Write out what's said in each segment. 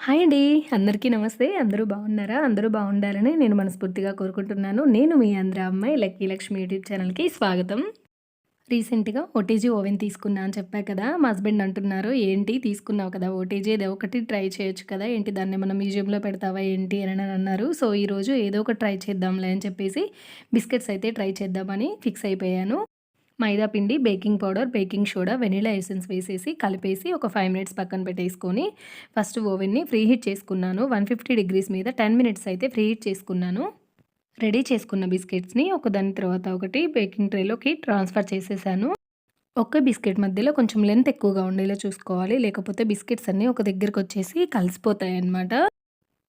Hi అండి. అందరికీ నమస్తే. అందరూ బాగున్నారా? అందరూ బాగుండాలని నేను మనస్ఫూర్తిగా కోరుకుంటున్నాను. నేను మీ ఆంధ్ర అమ్మాయి లక్కీ లక్ష్మి యూట్యూబ్ ఛానల్‌కి స్వాగతం. రీసెంట్‌గా ఓటీజీ ఓవెన్ తీసుకున్నా అని చెప్పా కదా! మా హస్బెండ్ అంటున్నారు, "ఏంటి తీసుకున్నావు కదా ఓటీజీ ఏదో ఒకటి ట్రై చేయొచ్చు కదా! ఏంటి దాన్ని మనం మ్యూజియంలో పెడతావా ఏంటి?" అని అన్నారు. సో, ఈరోజు ఏదో ఒకటి ట్రై చేద్దాంలే అని చెప్పేసి బిస్కెట్స్ అయితే ట్రై చేద్దామని ఫిక్స్ అయిపోయాను. మైదా పిండి, baking powder, baking soda, vanilla essence వేసేసి కలిపేసి ఒక ఫైవ్ మినిట్స్ పక్కన పెట్టేసుకొని ఫస్ట్ ఓవెన్‌ని ఫ్రీ హీట్ చేసుకున్నాను. 150 డిగ్రీస్ మీద 10 మినిట్స్ అయితే ఫ్రీ హీట్ చేసుకున్నాను. రెడీ చేసుకున్న బిస్కెట్స్‌ని ఒకదాని తర్వాత ఒకటి బేకింగ్ ట్రేలోకి ట్రాన్స్‌ఫర్ చేసేసాను. ఒక్క బిస్కెట్ మధ్యలో కొంచెం లెంత్ ఎక్కువగా ఉండేలా చూసుకోవాలి. లేకపోతే బిస్కెట్స్ అన్నీ ఒక దగ్గరకొచ్చేసి కలిసిపోతాయన్నమాట.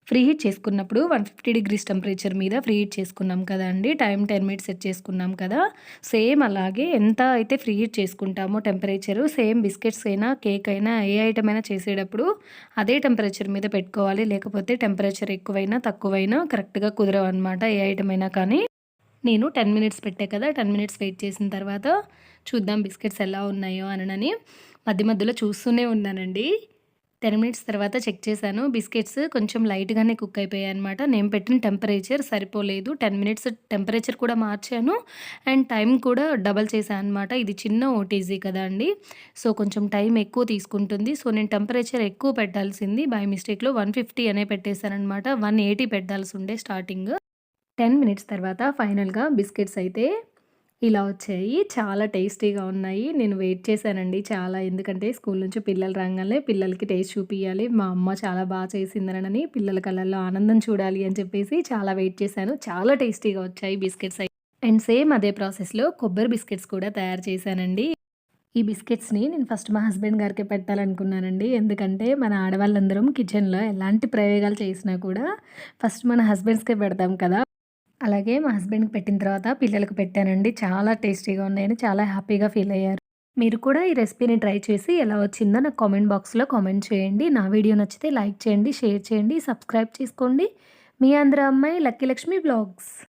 ఫ్రీ హీట్ చేసుకున్నప్పుడు 150 డిగ్రీస్ టెంపరేచర్ మీద ఫ్రీ హీట్ చేసుకున్నాం కదండి టైం టెన్ మినిట్స్ సెట్ చేసుకున్నాం కదా! సేమ్ అలాగే ఎంత అయితే ఫ్రీ హీట్ చేసుకుంటామో టెంపరేచరు సేమ్ బిస్కెట్స్ అయినా, కేక్ అయినా ఏ ఐటమ్ అయినా చేసేటప్పుడు అదే టెంపరేచర్ మీద పెట్టుకోవాలి. లేకపోతే టెంపరేచర్ ఎక్కువైనా, తక్కువైనా కరెక్ట్‌గా కుదరవన్నమాట ఏ ఐటమ్ అయినా కానీ. నేను 10 మినిట్స్ పెట్టే కదా! 10 మినిట్స్ వెయిట్ చేసిన తర్వాత చూద్దాం బిస్కెట్స్ ఎలా ఉన్నాయో అనని మధ్య మధ్యలో చూస్తూనే ఉన్నానండి. 10 మినిట్స్ తర్వాత చెక్ చేశాను. బిస్కెట్స్ కొంచెం లైట్‌గానే కుక్ అయిపోయాయన్నమాట. నేను పెట్టిన టెంపరేచర్ సరిపోలేదు. 10 మినిట్స్ టెంపరేచర్ కూడా మార్చాను. అండ్ టైం కూడా డబల్ చేశాను అనమాట. ఇది చిన్న ఓటీజీ కదా అండి సో, కొంచెం టైం ఎక్కువ తీసుకుంటుంది. సో, నేను టెంపరేచర్ ఎక్కువ పెట్టాల్సింది బై మిస్టేక్‌లో 150 అనే పెట్టేశానమాట వన్ ఎయిటీ పెట్టాల్సి ఉండే స్టార్టింగ్. 10 మినిట్స్ తర్వాత ఫైనల్‌గా బిస్కెట్స్ అయితే ఇలా వచ్చాయి. చాలా టేస్టీగా ఉన్నాయి. నేను వెయిట్ చేశానండి చాలా. ఎందుకంటే స్కూల్ నుంచి పిల్లలు రంగానే పిల్లలకి టేస్ట్ చూపియాలి. మా అమ్మ చాలా బాగా చేసిందనని పిల్లల కళ్ళల్లో ఆనందం చూడాలి అని చెప్పేసి చాలా వెయిట్ చేశాను. చాలా టేస్టీగా వచ్చాయి బిస్కెట్స్ అండ్ సేమ్ అదే ప్రాసెస్‌లో కొబ్బరి బిస్కెట్స్ కూడా తయారు చేశానండి. ఈ బిస్కెట్స్‌ని నేను ఫస్ట్ మా హస్బెండ్ గారికే పెట్టాలనుకున్నానండి. ఎందుకంటే మన ఆడవాళ్ళందరం కిచెన్‌లో ఎలాంటి ప్రయోగాలు చేసినా కూడా ఫస్ట్ మన హస్బెండ్స్‌కే పెడతాం కదా! అలాగే మా హస్బెండ్‌కి పెట్టిన తర్వాత పిల్లలకు పెట్టానండి. చాలా టేస్టీగా ఉన్నాయని చాలా హ్యాపీగా ఫీల్ అయ్యారు. మీరు కూడా ఈ రెసిపీని ట్రై చేసి ఎలా వచ్చిందో నాకు కామెంట్ బాక్స్‌లో కామెంట్ చేయండి. నా వీడియో నచ్చితే లైక్ చేయండి, షేర్ చేయండి, సబ్స్క్రైబ్ చేసుకోండి. మీ అందరి అమ్మాయి లక్కీ లక్ష్మి బ్లాగ్స్